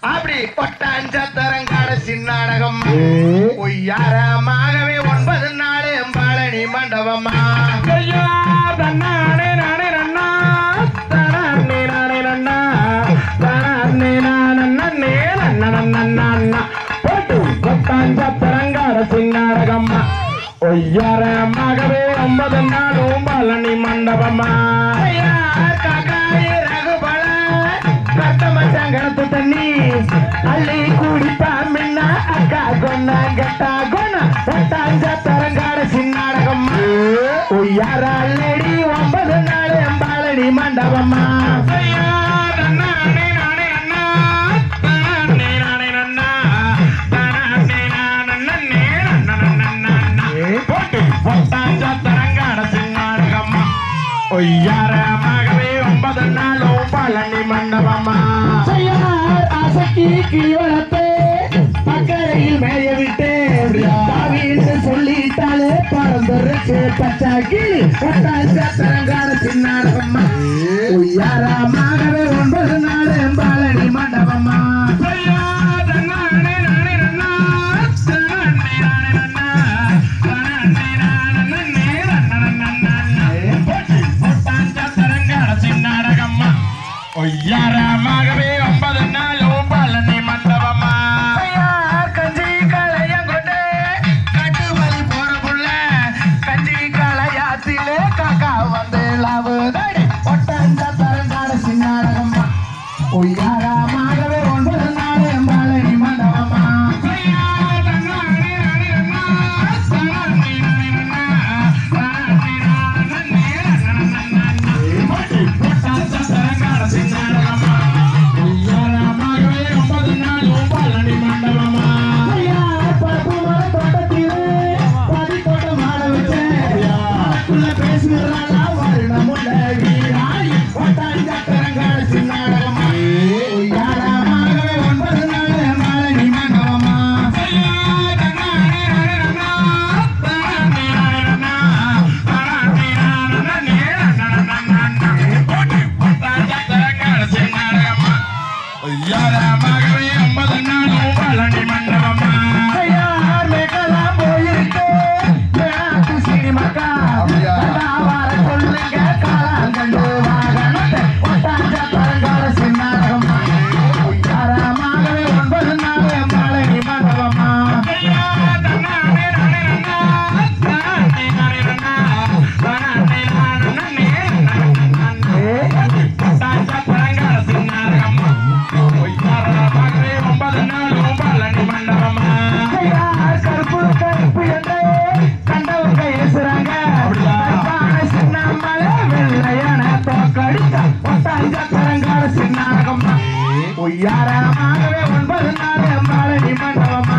அப்படி ஒட்டாஞ்சத்தரங்காட சின்னாடகம் பொய்யாரமாகவே ஒன்பது நாளு பழனி மண்டபமா? நானே நானே நன்னா. தனே நானே நன்னா. தனே நானே நன்னா போட்டு ஒட்டாஞ்சத்தரங்காட சின்னாடகம்மா ஒய்யாரமாகவே ஒன்பது நாளும் பழனி மண்டபமா? கட்டாங்கணத்து தண்ணி அள்ளி குடிப்பா மின்னா அக்கா கொண்டாங்கட்டா பழனி மண்டபமா செய்யார் அசக்கி கிளிவளத்தை பக்கரையில் மேய விட்டேன் சொல்லிட்டாலே பறந்துருச்சு பச்சாக்கி பட்டாச்சாரங்கான சின்னாடகம்மா உய்யாராமாகவே ஒன்பது நாடு பழனி மண்டபம்மா. ஒய்யாரமாகவே ஒன்பது நாள் மாலை மண்டபமா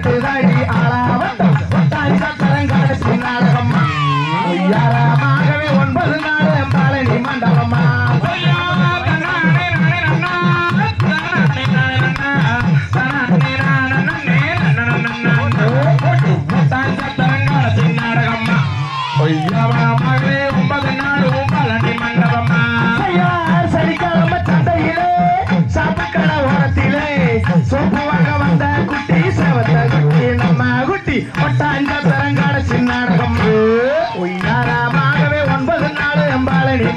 கட்டுதடி ஆ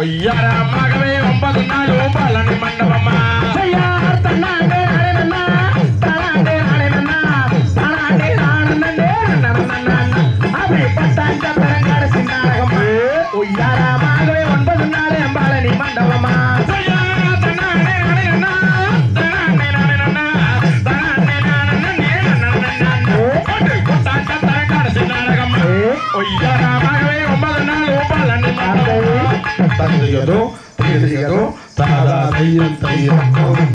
ஒய்யாரமாகவே ஒன்பது நாள் பழனி மண்டபமா? ஐயம் தையம் கோடும்